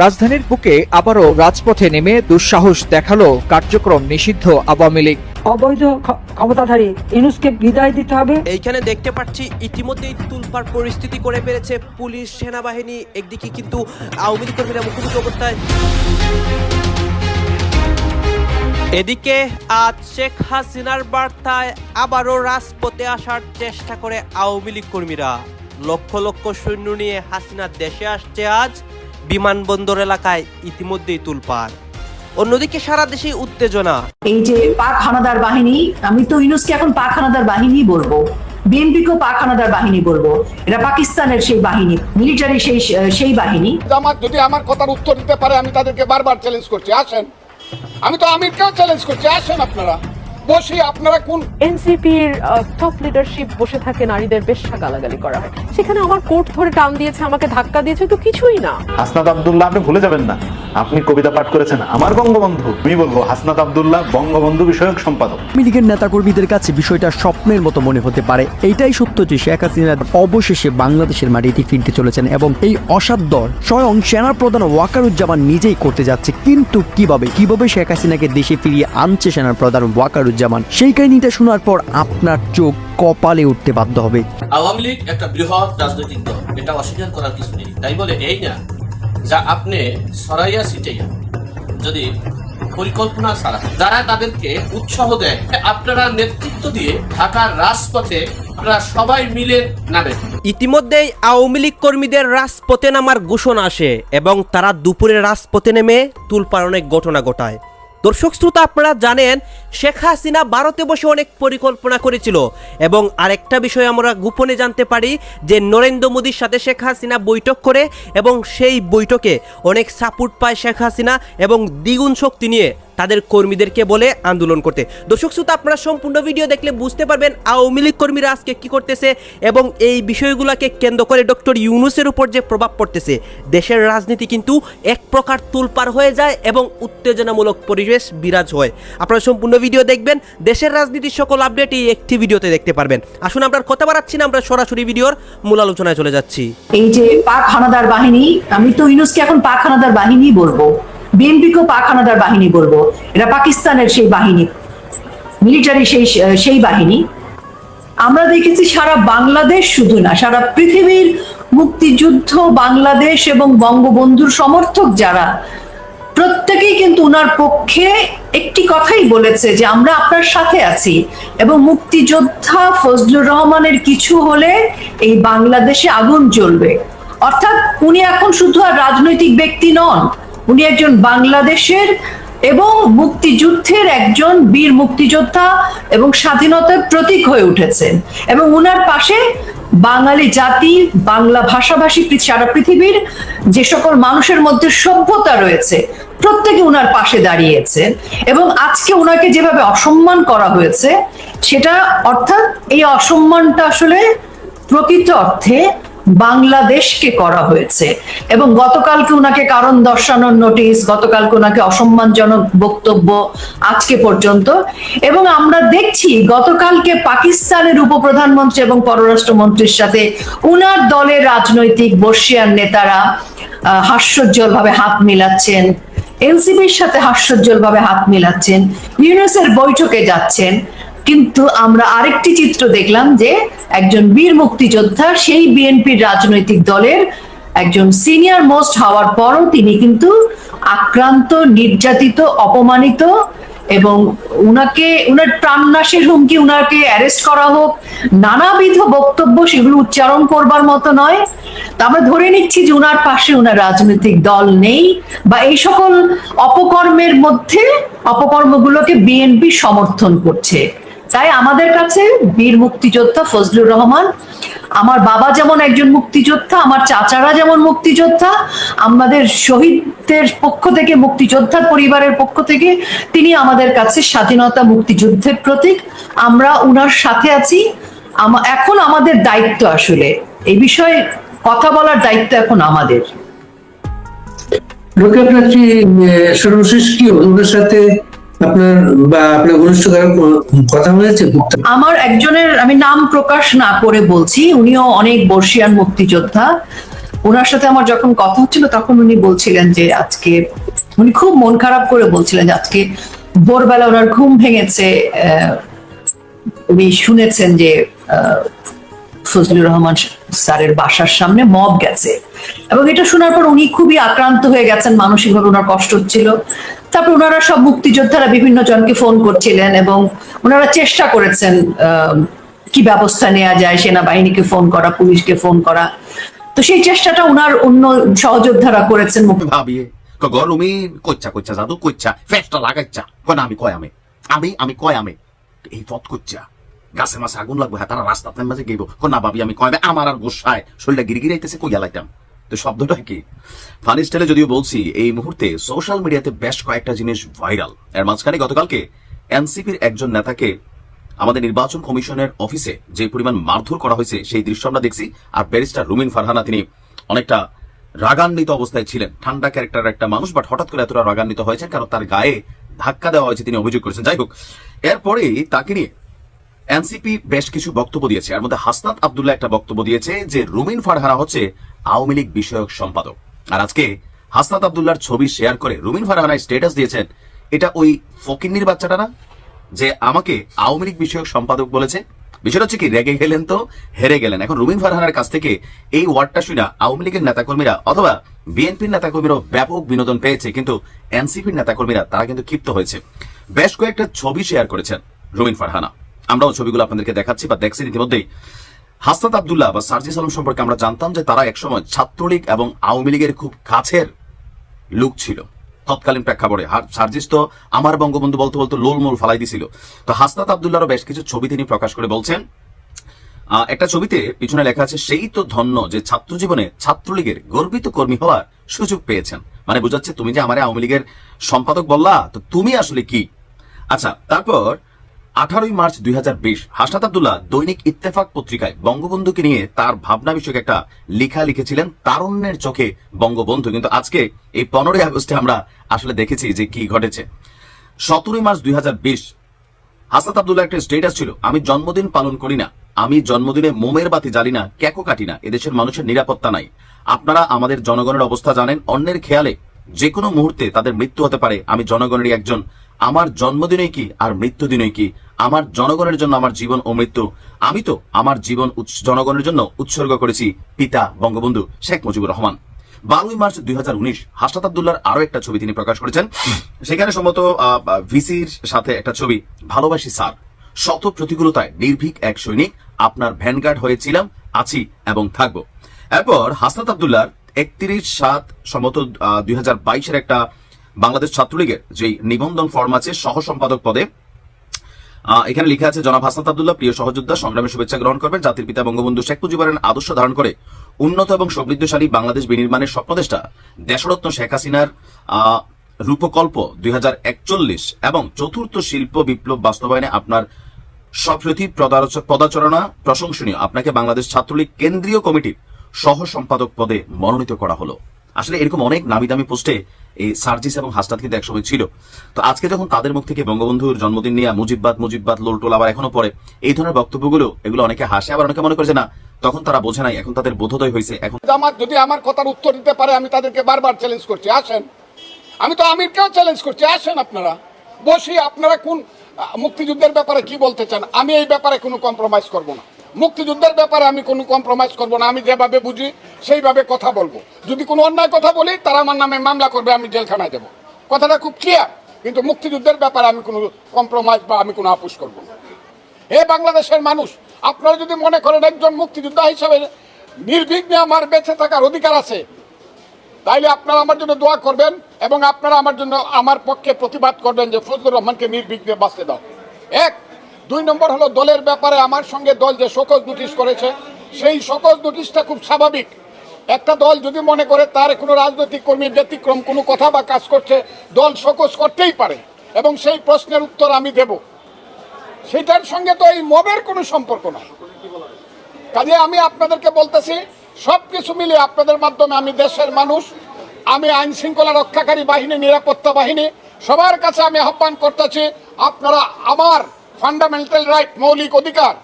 রাজধানীর বুকে আবারও রাজপথে নেমে দুঃসাহস দেখাল কার্যক্রম নিষিদ্ধ আওয়ামী লীগ। অবৈধ ক্ষমতাধারী ইনুসকে বিদায় দিতে হবে। এইখানে দেখতে পাচ্ছি ইতিমধ্যেই তুলপার পরিস্থিতি করে ফেলেছে পুলিশ সেনাবাহিনী একদিকে কিন্তু আওয়ামী লীগ কর্মীরা মুখোমুখি অবস্থায়। এদিকে আজ শেখ হাসিনার বার্তায় আবারও রাজপথে আসার চেষ্টা করে আওয়ামী লীগ কর্মীরা। লক্ষ লক্ষ সৈন্য নিয়ে হাসিনা দেশে আসছে আজ। বিমানবন্দর এলাকায় ইতিমধ্যেই তুলপার। অন্যদিকে সারা দেশে উত্তেজনা। এই যে পাক হানাদার বাহিনী আমি তো ইউনুসকে এখন পাক হানাদার বাহিনী বলব। বিএনপিকেও পাক হানাদার বাহিনী বলব। এটা পাকিস্তানের সেই বাহিনী মিলিটারি সেই সেই বাহিনী। জামাত যদি আমার কথার উত্তর দিতে পারে আমি তাদেরকে বারবার চ্যালেঞ্জ করছি। আসেন। আমি তো আমিরকেও চ্যালেঞ্জ করছি। আসেন আপনারা। বসি আপনারা কোন এনসিপির টপ লিডারশিপ বসে থাকে নারীদের বেশ্যা গালাগালি করা। হয় সেখানে আমার কোর্ট ধরে টান দিয়েছে আমাকে ধাক্কা দিয়েছে তো কিছুই না। হাসনাত আব্দুল্লাহ আপনি ভুলে যাবেন না। আপনি কবিতা পাঠ করেছেন আমার বঙ্গবন্ধু। আমি বলব হাসনাত আব্দুল্লাহ বঙ্গবন্ধু বিষয়ক সম্পাদক। আওয়ামী লীগের নেতাকর্মীদের কাছে বিষয়টা স্বপ্নের মতো মনে হতে পারে। এইটাই সত্য যে শেখ হাসিনা অবশেষে বাংলাদেশের মাটিতে ফিরতে চলেছেন এবং এই অসাধ্য স্বয়ং সেনা সেনাপ্রধান ওয়াকারুজ্জামান নিজেই করতে যাচ্ছে। কিন্তু কীভাবে? কীভাবে শেখ হাসিনাকে দেশে ফিরিয়ে আনছে সেনাপ্রধান ওয়াকারুজ্জামান সেই কাহিনীটা শোনার পর আপনার চোখ কপালে উঠতে বাধ্য হবে। আওয়ামী লীগ একটা বৃহৎ রাজনৈতিক দল। এটা অস্বীকার করার কিছু নেই। তাই বলে এই না যা আপনি সরাইয়া সিটাইয়া যদি পরিকল্পনা ছাড়া যারা তাদেরকে উৎসাহ দেয় আপনারা নেতৃত্ব দিয়ে ঢাকার রাজপথে আপনারা সবাই মিলে নামেন। ইতিমধ্যেই আওয়ামী লীগ কর্মীদের রাজপথে নামার ঘোষণা আসে এবং তারা দুপুরে রাজপথে নেমে তুলপার অনেক ঘটনা ঘটায়। দর্শক শ্রোতা, আপনারা জানেন, শেখ হাসিনা ভারতে বসে অনেক পরিকল্পনা করেছিল। এবং আরেকটা বিষয় আমরা গোপনে জানতে পারি যে, নরেন্দ্র মোদীর সাথে শেখ হাসিনা বৈঠক করে এবং সেই বৈঠকে অনেক সাপোর্ট পায় শেখ হাসিনা এবং দ্বিগুণ শক্তি নিয়ে। তাদের কর্মীদেরকে বলে আন্দোলন করতে। দর্শক শ্রোতা, আপনারা সম্পূর্ণ ভিডিও দেখলে বুঝতে পারবেন আওয়ামী লীগ কর্মীরা আজকে কি করতেছে এবং এই বিষয়গুলোকে কেন্দ্র করে ডক্টর ইউনুসের উপর যে প্রভাব পড়তেছে, দেশের রাজনীতি কিন্তু এক প্রকার তুলপার হয়ে যায় এবং উত্তেজনামূলক পরিবেশ বিরাজ হয়। আপনারা সম্পূর্ণ ভিডিও দেখবেন, দেশের রাজনীতির সকল আপডেট এই একটি ভিডিওতে দেখতে পারবেন। আসুন, আমরা কথা বাড়াচ্ছি না, আমরা সরাসরি ভিডিওর মূল আলোচনায় চলে যাচ্ছি। এই যে পাক হানাদার বাহিনী, আমি তো ইউনুসকে এখন পাক হানাদার বাহিনী বলব। বিএনপিকেও পাক হানাদার বাহিনী বলব এটা পাকিস্তানের সেই বাহিনী মিলিটারি সেই সেই বাহিনী। আমরা দেখেছি সারা বাংলাদেশ শুধু না, সারা পৃথিবীর মুক্তিযুদ্ধ, বাংলাদেশ এবং বঙ্গবন্ধুর সমর্থক যারা, প্রত্যেকেই কিন্তু ওনার পক্ষে একটি কথাই বলেছে যে আমরা আপনার সাথে আছি। এবং মুক্তিযোদ্ধা ফজলুর রহমানের কিছু হলে এই বাংলাদেশে আগুন জ্বলবে। অর্থাৎ উনি এখন শুধু আর রাজনৈতিক ব্যক্তি নন উনি একজন বাংলাদেশের এবং মুক্তিযুদ্ধের একজন বীর মুক্তিযোদ্ধা এবং স্বাধীনতার প্রতীক হয়ে উঠেছেন। এবং উনার পাশে বাঙালি জাতি, বাংলা ভাষাভাষী সারা পৃথিবীর যে সকল মানুষের মধ্যে সভ্যতা রয়েছে, প্রত্যেকে উনার পাশে দাঁড়িয়েছে এবং আজকে উনাকে যেভাবে অসম্মান করা হয়েছে, সেটা অর্থাৎ এই অসম্মানটা আসলে প্রকৃত অর্থে বাংলাদেশকে করা হয়েছে। এবং গতকালকে উনাকে কারণ দর্শানোর নোটিশ গতকালকে উনাকে অসম্মানজনক বক্তব্য আজকে পর্যন্ত। এবং আমরা দেখছি গতকালকে পাকিস্তানের উপপ্রধানমন্ত্রী এবং পররাষ্ট্রমন্ত্রীর সাথে উনার দলের রাজনৈতিক বর্ষিয়ান নেতারা হাস্যোজ্জ্বল ভাবে হাত মিলাচ্ছেন। এনসিপির সাথে হাস্যোজ্জ্বল ভাবে হাত মিলাচ্ছেন। ইউনেসের বৈঠকে যাচ্ছেন। কিন্তু আমরা আরেকটি চিত্র দেখলাম যে একজন বীর মুক্তিযোদ্ধা সেই বিএনপির রাজনৈতিক দলের একজন সিনিয়র মোস্ট হওয়ার পরও তিনি কিন্তু আক্রান্ত, নির্যাতিত, অপমানিত এবং উনাকে, উনার প্রাণনাশের হুমকি, উনাকে অ্যারেস্ট করা হোক, নানাবিধ বক্তব্য সেগুলো উচ্চারণ করবার মতো নয়। তা আমরা ধরে নিচ্ছি যে উনার পাশে উনার রাজনৈতিক দল নেই বা এই সকল অপকর্মের মধ্যে অপকর্মগুলোকে বিএনপি সমর্থন করছে। তাই আমাদের কাছে বীর মুক্তিযোদ্ধা ফজলুর রহমান, আমার বাবা যেমন একজন মুক্তিযোদ্ধা, আমার চাচারা যেমন মুক্তিযোদ্ধা, আমাদের শহীদদের পক্ষ থেকে, মুক্তিযোদ্ধার পরিবারের পক্ষ থেকে তিনি আমাদের কাছে স্বাধীনতা মুক্তিযুদ্ধের প্রতীক। আমরা উনার সাথে আছি। এখন আমাদের দায়িত্ব আসলে। এই বিষয়ে কথা বলার দায়িত্ব এখন আমাদের। লোকে আপনার ওদের সাথে আপনার বা আপনার ঘনিষ্ঠ কথা হয়েছে? আমার একজনের, আমি নাম প্রকাশ না করে বলছি, উনিও অনেক বর্ষিয়ান মুক্তিযোদ্ধা। ওনার সাথে আমার যখন কথা হচ্ছিল, তখন উনি বলছিলেন যে আজকে, উনি খুব মন খারাপ করে বলছিলেন যে আজকে ভোরবেলা ওনার ঘুম ভেঙেছে উনি শুনেছেন যে ফজলুর রহমান স্যারের বাসার সামনে মব গেছে। এবং এটা শোনার পর উনি খুবই আক্রান্ত হয়ে গেছেন, মানসিকভাবে ওনার কষ্ট হচ্ছিল। তারপর ওনারা সব মুক্তিযোদ্ধারা বিভিন্ন জনকে ফোন করছিলেন এবং ওনারা চেষ্টা করেছেন কি ব্যবস্থা নেওয়া যায়, সেনাবাহিনীকে ফোন করা, পুলিশকে ফোন করা। তো সেই চেষ্টাটা ওনার অন্য সহযোদ্ধারা করেছেন। ভাবি তো গরমে কচ্চা কচ্চা জাদু কচ্চা ফেসটা লাগাইচ্ছা। কোন আমি কয় আমি? আমি আমি কয় আমি? এই পথ কচ্চা গাছের মাছে আগুন লাগবে হ্যাঁ তারা রাস্তা মাঝে গেব কোন না, ভাবি, আমি কয় আমার আর গোসায়। শরীরটা গিরি গিরাইতেছে কইয়া লাইতাম। তো শব্দটা কি? ফানি স্টাইলে যদিও বলছি, এই মুহূর্তে সোশ্যাল মিডিয়াতে বেশ কয়েকটা জিনিস ভাইরাল। এর মাঝখানে গতকালকে এনসিপির একজন নেতাকে আমাদের নির্বাচন কমিশনের অফিসে যে পরিমাণ মারধর করা হয়েছে, সেই দৃশ্য আমরা দেখছি। আর ব্যারিস্টার রুমিন ফারহানা, তিনি অনেকটা রাগান্বিত অবস্থায় ছিলেন। ঠান্ডা ক্যারেক্টার একটা মানুষ বাট হঠাৎ করে এতটা রাগান্বিত হয়েছেন, কারণ তার গায়ে ধাক্কা দেওয়া হয়েছে, তিনি অভিযোগ করেছেন। যাই হোক, এরপরেই তাকে নিয়ে এনসিপি বেশ কিছু বক্তব্য দিয়েছে। এর মধ্যে হাসনাত আব্দুল্লাহ একটা বক্তব্য দিয়েছে যে, রুমিন ফারহানা হচ্ছে আওয়ামী লীগ বিষয়ক সম্পাদক। আর আজকে হাসনাত আব্দুল্লাহর ছবি শেয়ার করে রুমিন ফারহানা স্ট্যাটাস দিয়েছেন, এটা ওই ফকিন্নির বাচ্চাটা না? যে আমাকে আওয়ামী লীগ বিষয়ক সম্পাদক বলেছে। বিষয়টা হচ্ছে কি, রেগে গেলেন তো, হেরে গেলেন। এখন রুমিন ফারহানার কাছ থেকে এই ওয়ার্ডটা শুনে আওয়ামী লীগের নেতাকর্মীরা অথবা বিএনপির নেতাকর্মীরাও ব্যাপক বিনোদন পেয়েছে, কিন্তু এনসিপির নেতাকর্মীরা তারা কিন্তু ক্ষিপ্ত হয়েছে। বেশ কয়েকটা ছবি শেয়ার করেছেন রুমিন ফারহানা। আমরাও ছবিগুলো আপনাদেরকে দেখাচ্ছি বা দেখছি ইতিমধ্যেই। হাসনাত আব্দুল্লাহ বা সার্জিস আলম সম্পর্কে আমরা জানতাম যে তারা একসময় ছাত্রলীগ এবং আওয়ামী লীগের খুব কাছের লোক ছিল। তৎকালীন প্রেক্ষাপটে। সার্জিস তো আমার বঙ্গবন্ধু বলতে বলতে লোলমোল ফালাই দিছিল। তো হাসনাত আব্দুল্লাহরও বেশ কিছু ছবি তিনি প্রকাশ করে বলছেন। একটা ছবিতে পিছনে লেখা আছে, সেই তো ধন্য যে ছাত্র জীবনে ছাত্রলীগের গর্বিত কর্মী হওয়ার সুযোগ পেয়েছেন। মানে বোঝাচ্ছে, তুমি যে আমার আওয়ামী লীগের সম্পাদক বললা, তো তুমি আসলে কি? আচ্ছা তারপর আঠারোই মার্চ দুই হাজার বিশ হাসনাত আব্দুল্লাহ দৈনিক ইত্তেফাক পত্রিকায় বঙ্গবন্ধুকে নিয়ে তার ভাবনা বিষয়ক একটা লেখা লিখেছিলেন, তারুণ্যের চোখে বঙ্গবন্ধু। কিন্তু আজকে এই পনেরোই আগস্টে আমরা আসলে দেখেছি যে কি ঘটেছে। সতেরোই মার্চ দুই হাজার বিশ হাসাত আব্দুল্লাহ একটা স্টেটাস ছিল, আমি জন্মদিন পালন করি না, আমি জন্মদিনে মোমের বাতি জ্বালি না, ক্যাকো কাটি না, এদেশের মানুষের নিরাপত্তা নাই। আপনারা আমাদের জনগণের অবস্থা জানেন, অন্যের খেয়ালে যে কোনো মুহূর্তে তাদের মৃত্যু হতে পারে, আমি জনগণেরই একজন। আমার জন্মদিনই কি আর মৃত্যুদিনই কি? আমার জনগণের জন্য আমার জীবন ও মৃত্যু। আমি তো আমার জীবন জনগণের জন্য উৎসর্গ করেছি, পিতা, বঙ্গবন্ধু শেখ মুজিবুর রহমান। বারোই মার্চ দুই হাজার উনিশ, হাসনাত আব্দুল্লার আরও একটা ছবি তিনি প্রকাশ করেছেন। সেখানে সম্ভবত ভিসির সাথে একটা ছবি, ভালোবাসি স্যার। শত প্রতিকূলতায় নির্ভীক এক সৈনিক, আপনার ভ্যানগার্ড হয়েছিলাম, আছি এবং থাকব। এরপর হাসনাত আব্দুল্লার একত্রিশ সাত সম্ভবত দুই হাজার বাইশের একটা বাংলাদেশ ছাত্রলীগের যে নিবন্ধন ফর্ম আছে সহ সম্পাদক পদে এখানে লিখা আছে, জনাব হাসনাত আব্দুল্লাহ, প্রিয় সহযোদ্ধা সংগ্রামের শুভেচ্ছা গ্রহণ করবেন। জাতির পিতা বঙ্গবন্ধু শেখ মুজিবুরের আদর্শ ধারণ করে উন্নত এবং সমৃদ্ধশালী বাংলাদেশ বিনির্মাণের স্বপ্নদেষ্টা দেশরত্ন শেখ হাসিনার রূপকল্প দুই হাজার একচল্লিশ এবং চতুর্থ শিল্প বিপ্লব বাস্তবায়নে আপনার সপ্রতি পদাচরণা প্রশংসনীয়। আপনাকে বাংলাদেশ ছাত্রলীগ কেন্দ্রীয় কমিটির সহ সম্পাদক পদে মনোনীত করা হলো। আসলে এরকম অনেক নামি দামি পোস্টে এই সার্জিস এবং হাসনাত কিন্তু একসময় ছিল। তো আজকে যখন তাদের মুখ থেকে বঙ্গবন্ধুর জন্মদিন নিয়ে মুজিববাদ মুজিববাদ, লোলটোল আবার এখনও পরে এই ধরনের বক্তব্যগুলো এগুলো অনেকে হাসে, আবার অনেকে মনে করে যে না, তখন তারা বোঝে নাই, এখন তাদের বোধোদয় হয়েছে, এখন জামাত যদি আমার কথার উত্তর দিতে পারে, আমি তাদেরকে বারবার চ্যালেঞ্জ করছি। আসেন। আমি তো আমিরকেও চ্যালেঞ্জ করছি। আসেন আপনারা। বসি, আপনারা কোন মুক্তিযুদ্ধের ব্যাপারে কি বলতে চান? আমি এই ব্যাপারে কোনো কম্প্রোমাইজ করব না। মুক্তিযুদ্ধের ব্যাপারে আমি কোনো কম্প্রোমাইজ করব না। আমি যেভাবে বুঝি সেইভাবে কথা বলব। যদি কোনো অন্যায় কথা বলি, তারা আমার নামে মামলা করবে, আমি জেলখানায় দেবো। কথাটা খুব ক্লিয়ার কিন্তু মুক্তিযুদ্ধের ব্যাপারে আমি কোনো কম্প্রোমাইজ বা আমি কোনো আপোষ করব হে বাংলাদেশের মানুষ, আপনারা যদি মনে করেন একজন মুক্তিযোদ্ধা হিসাবে নির্বিঘ্নে আমার বেঁচে থাকার অধিকার আছে, তাইলে আপনারা আমার জন্য দোয়া করবেন এবং আপনারা আমার জন্য আমার পক্ষে প্রতিবাদ করবেন যে ফজলুর রহমানকে নির্বিঘ্নে বাঁচতে দাও। এক, দুই নম্বর হলো দলের ব্যাপারে আমার সঙ্গে দল যে শোকজ নোটিশ করেছে, সেই শোকজ নোটিশটা খুব স্বাভাবিক। একটা দল যদি মনে করে তার কোনো রাজনৈতিক কর্মীর ব্যতিক্রম কোনো কথা বা কাজ করছে, দল শোকজ করতেই পারে। এবং সেই প্রশ্নের উত্তর আমি দেব। সেটার সঙ্গে তো এই মবের কোনো সম্পর্ক নাই। কাজে আমি আপনাদেরকে বলতেছি সব কিছু মিলে আপনাদের মাধ্যমে আমি দেশের মানুষ, আমি আইন শৃঙ্খলা রক্ষাকারী বাহিনী, নিরাপত্তা বাহিনী, সবার কাছে আমি আহ্বান করতেছি, আপনারা আমার ফান্ডামেন্টাল রাইট মৌলিক অধিকার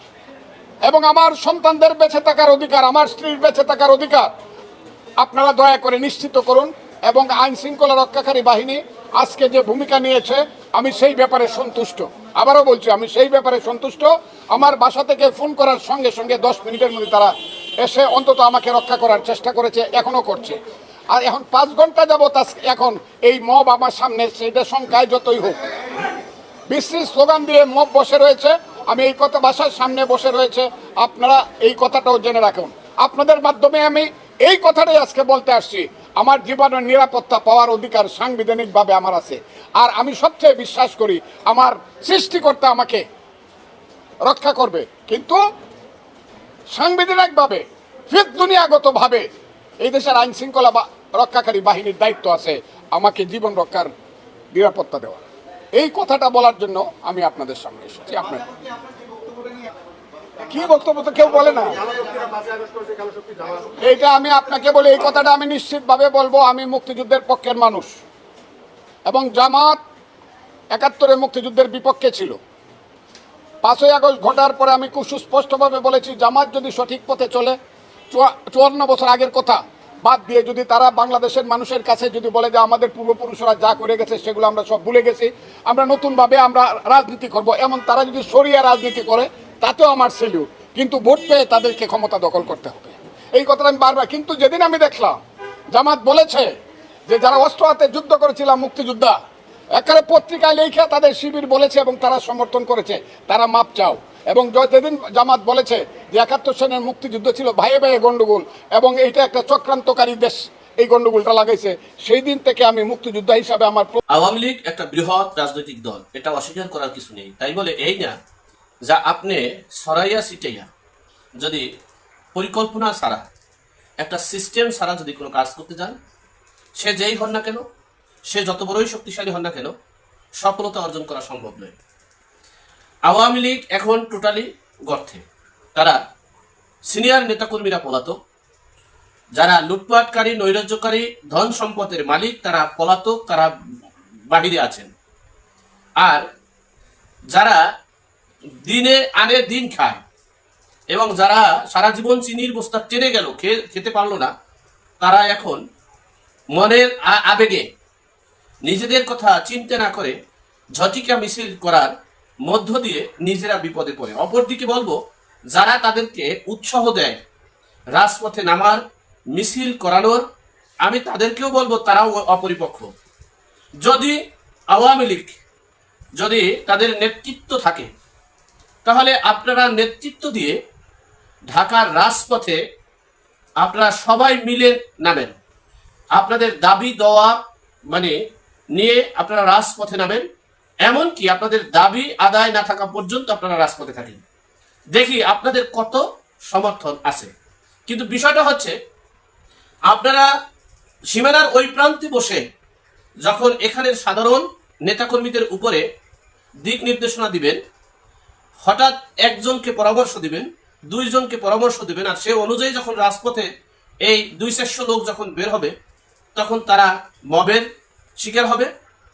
এবং আমার সন্তানদের বেঁচে থাকার অধিকার, আমার স্ত্রীর বেঁচে থাকার অধিকার আপনারা দয়া করে নিশ্চিত করুন এবং আইন শৃঙ্খলা রক্ষাকারী বাহিনী আজকে যে ভূমিকা নিয়েছে, আমি সেই ব্যাপারে সন্তুষ্ট। আবারও বলছি, আমি সেই ব্যাপারে সন্তুষ্ট। আমার বাসা থেকে ফোন করার সঙ্গে সঙ্গে দশ মিনিটের মধ্যে তারা এসে অন্তত আমাকে রক্ষা করার চেষ্টা করেছে, এখনও করছে। আর এখন পাঁচ ঘণ্টা যাবত এখন এই মব আমার সামনে সেটা সংখ্যায় যতই হোক। বিশ্রী স্লোগান দিয়ে মব বসে রয়েছে, আমি এই কথা বাসার সামনে বসে রয়েছে, আপনারা এই কথাটাও জেনে রাখুন। আপনাদের মাধ্যমে আমি এই কথাটাই আজকে বলতে আসছি। আমার জীবনের নিরাপত্তা পাওয়ার অধিকার সাংবিধানিকভাবে আমার আছে। আর আমি সবচেয়ে বিশ্বাস করি, আমার সৃষ্টিকর্তা আমাকে রক্ষা করবে। কিন্তু সাংবিধানিকভাবে ফিত দুনিয়াগতভাবে এই দেশের আইন শৃঙ্খলা বা রক্ষাকারী বাহিনীর দায়িত্ব আছে আমাকে জীবন রক্ষার নিরাপত্তা দেওয়া। এই কথাটা বলার জন্য আমি আপনাদের সামনে এসেছি। আপনার কি বক্তব্য তো কেউ বলে না। এইটা আমি আপনাকে বলি, এই কথাটা আমি নিশ্চিতভাবে বলব, আমি মুক্তিযুদ্ধের পক্ষের মানুষ। এবং জামাত একাত্তরে মুক্তিযুদ্ধের বিপক্ষে ছিল। পাঁচই আগস্ট ঘটার পরে আমি খুব সুস্পষ্টভাবে বলেছি, জামাত যদি সঠিক পথে চলে চুয়ান্ন বছর আগের কথা বাদ দিয়ে যদি তারা বাংলাদেশের মানুষের কাছে যদি বলে যে আমাদের পূর্বপুরুষরা যা করে গেছে সেগুলো আমরা সব ভুলে গেছি, আমরা নতুনভাবে আমরা রাজনীতি করব, এমন তারা যদি সরিয়া রাজনীতি করে তাতেও আমার সেলিউট কিন্তু ভোট পেয়ে তাদেরকে ক্ষমতা দখল করতে হবে। এই কথাটা আমি বারবার কিন্তু যেদিন আমি দেখলাম, জামাত বলেছে যে যারা অস্ত্র হাতে যুদ্ধ করেছিলাম মুক্তিযোদ্ধা একারে পত্রিকায় লেখা তাদের শিবির বলেছে এবং তারা সমর্থন করেছে, তারা মাপ চাও। এবং যেদিন জামাত বলেছে যে একাত্তর সনের মুক্তিযুদ্ধ ছিল ভাইয়ে ভাইয়ে গন্ডগোল এবং এইটা একটা চক্রান্তকারী দেশ, এই গন্ডগোলটা লাগাইছে, সেই দিন থেকে আমি মুক্তিযোদ্ধা হিসাবে আমার আওয়ামী লীগ একটা বৃহৎ রাজনৈতিক দল, এটা অস্বীকার করার কিছু নেই। তাই বলে, এই না যা আপনি সরাইয়া সিটাইয়া যদি পরিকল্পনা ছাড়া, একটা সিস্টেম ছাড়া যদি কোনো কাজ করতে যান, সে যেই হন না কেন, সে যত বড়ই শক্তিশালী হন না কেন, সফলতা অর্জন করা সম্ভব নয়। আওয়ামী লীগ এখন টোটালি গর্থে তারা সিনিয়র নেতাকর্মীরা পলাতক, যারা লুটপাটকারী, নৈরাজ্যকারী, ধন সম্পদের মালিক, তারা পলাতক, তারা বাহিরে আছেন। আর যারা দিনে আনে, দিন খায়। এবং যারা সারা জীবন চিনির বস্তা টেনে গেল, খেয়ে, খেতে পারল না, তারা এখন মনের আবেগে নিজেদের কথা চিন্তা না করে ঝটিকা মিছিল করার মধ্য দিয়ে নিজেরা বিপদে পড়ে। অপরদিকে বলব, যারা তাদেরকে উৎসাহ দেয় রাজপথে নামার, মিছিল করানোর, আমি তাদেরকেও বলব, তারাও অপরিপক্ষ যদি আওয়ামী লীগ, যদি তাদের নেতৃত্ব থাকে তাহলে আপনারা নেতৃত্ব দিয়ে ঢাকার রাজপথে আপনারা সবাই মিলে নামেন। আপনাদের দাবি দেওয়া মানে নিয়ে আপনারা রাজপথে নামেন। এমনকি আপনাদের দাবি আদায় না থাকা পর্যন্ত আপনারা রাজপথে থাকেন। দেখি আপনাদের কত সমর্থন আছে। কিন্তু বিষয়টা হচ্ছে, আপনারা সীমানার ওই প্রান্তে বসে যখন এখানের সাধারণ নেতাকর্মীদের উপরে দিক নির্দেশনা দিবেন হঠাৎ একজনকে পরামর্শ দিবেন, দুইজনকে পরামর্শ দিবেন, আর সে অনুযায়ী যখন রাজপথে এই দুই চারশো লোক যখন বের হবে, তখন তারা মবের শিকার হবে,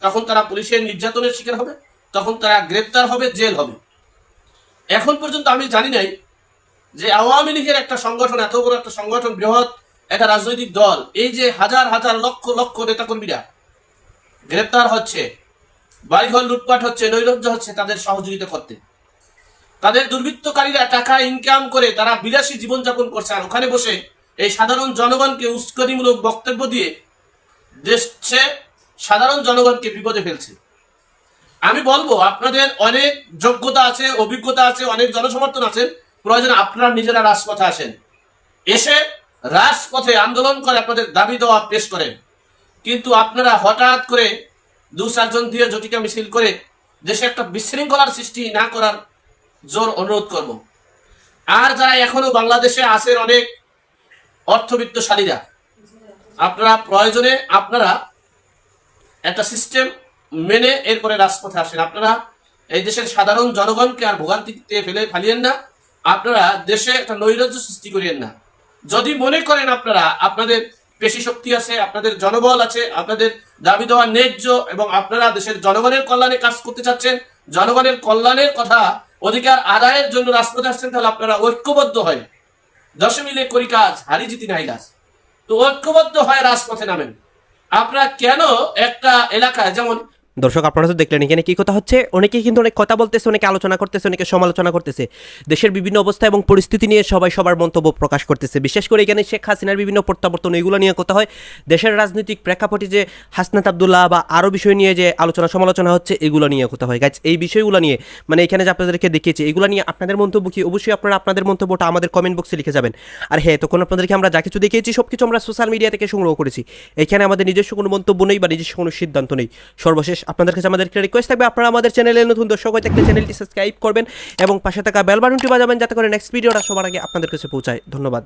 তখন তারা পুলিশের নির্যাতনের শিকার হবে, তখন তারা গ্রেপ্তার হবে, জেল হবে। এখন পর্যন্ত আমি জানি নাই যে আওয়ামী লীগের একটা সংগঠন, এত বড় একটা সংগঠন, বৃহৎ একটা রাজনৈতিক দল, এই যে হাজার হাজার লক্ষ লক্ষ নেতাকর্মীরা গ্রেপ্তার হচ্ছে, বাড়িঘর লুটপাট হচ্ছে, নৈরাজ্য হচ্ছে তাদের সহযোগিতা করতে। তাদের দুর্বৃত্তকারীরা টাকা ইনকাম করে তারা বিলাসী জীবনযাপন করছে। আর ওখানে বসে এই সাধারণ জনগণকে উস্কানিমূলক বক্তব্য দিয়ে দেশে সাধারণ জনগণকে বিপদে ফেলছে। আমি বলব, আপনাদের অনেক যোগ্যতা আছে, অভিজ্ঞতা আছে, অনেক জনসমর্থন আছে। প্রয়োজন আপনারা নিজেরা রাজপথে আসেন। এসে রাজপথে আন্দোলন করে আপনাদের দাবি দেওয়া পেশ করেন। কিন্তু আপনারা হঠাৎ করে দু চারজন দিয়ে জটিকা মিছিল করে দেশে একটা বিশৃঙ্খলার সৃষ্টি না করার জোর অনুরোধ করব। আর যারা এখনও বাংলাদেশে আছেন অনেক অর্থবিত্তশালীরা, আপনারা প্রয়োজনে আপনারা একটা সিস্টেম মেনে এরপরে রাজপথে আসেন। আপনারা এই দেশের সাধারণ জনগণকে আর ভোগান্তিতে ফেলে ফালিয়েন না। আপনারা দেশে একটা নৈরাজ্য সৃষ্টি করিয়েন না। যদি মনে করেন আপনারা, আপনাদের পেশি শক্তি আছে, আপনাদের জনবল আছে, আপনাদের দাবি দেওয়া ন্যায্য এবং আপনারা দেশের জনগণের কল্যাণে কাজ করতে চাচ্ছেন, জনগণের কল্যাণের কথা অধিকার আদায়ের জন্য রাজপথে আসছেন তাহলে আপনারা ঐক্যবদ্ধ হয় দশমিলে করি কাজ, হারি জিতি নাই কাজ। তো ঐক্যবদ্ধ হয় রাজপথে নামেন। আপনারা কেন একটা এলাকায়, যেমন দর্শক, আপনারা তো দেখলেন এখানে কী কথা হচ্ছে। অনেকেই কিন্তু অনেক কথা বলতেছে, অনেকে আলোচনা করতেছে, অনেকে সমালোচনা করতেছে। দেশের বিভিন্ন অবস্থা এবং পরিস্থিতি নিয়ে সবাই সবার মন্তব্য প্রকাশ করতেছে। বিশেষ করে এখানে শেখ হাসিনার বিভিন্ন প্রত্যাবর্তন, এগুলো নিয়ে কথা হয়। দেশের রাজনৈতিক প্রেক্ষাপটে যে হাসনাত আবদুল্লাহ বা আরও বিষয় নিয়ে যে আলোচনা সমালোচনা হচ্ছে, এগুলো নিয়ে কথা হয়। গাছ এই বিষয়গুলো নিয়ে মানে এখানে যে আপনাদেরকে দেখিয়েছি, এগুলো নিয়ে আপনাদের মন্তব্য কি? অবশ্যই আপনারা আপনাদের মন্তব্যটা আমাদের কমেন্ট বক্সে লিখে যাবেন। আর হ্যাঁ তখন আপনাদেরকে আমরা যা কিছু দেখিয়েছি সব কিছু আমরা সোশ্যাল মিডিয়া থেকে সংগ্রহ করেছি। এখানে আমাদের নিজস্ব কোনো মন্তব্য নেই বা নিজস্ব কোনো সিদ্ধান্ত নেই। সর্বশেষ আপনাদের কাছে আমাদের একটা রিকোয়েস্ট থাকবে। আপনারা আমাদের চ্যানেলে নতুন দর্শক হয়ে থাকলে চ্যানেলটি সাবস্ক্রাইব করবেন এবং পাশে থাকা বেল বাটনটি বাজাবেন যাতে করে নেক্সট ভিডিওটা সবার আগে আপনাদের কাছে পৌঁছায়। ধন্যবাদ।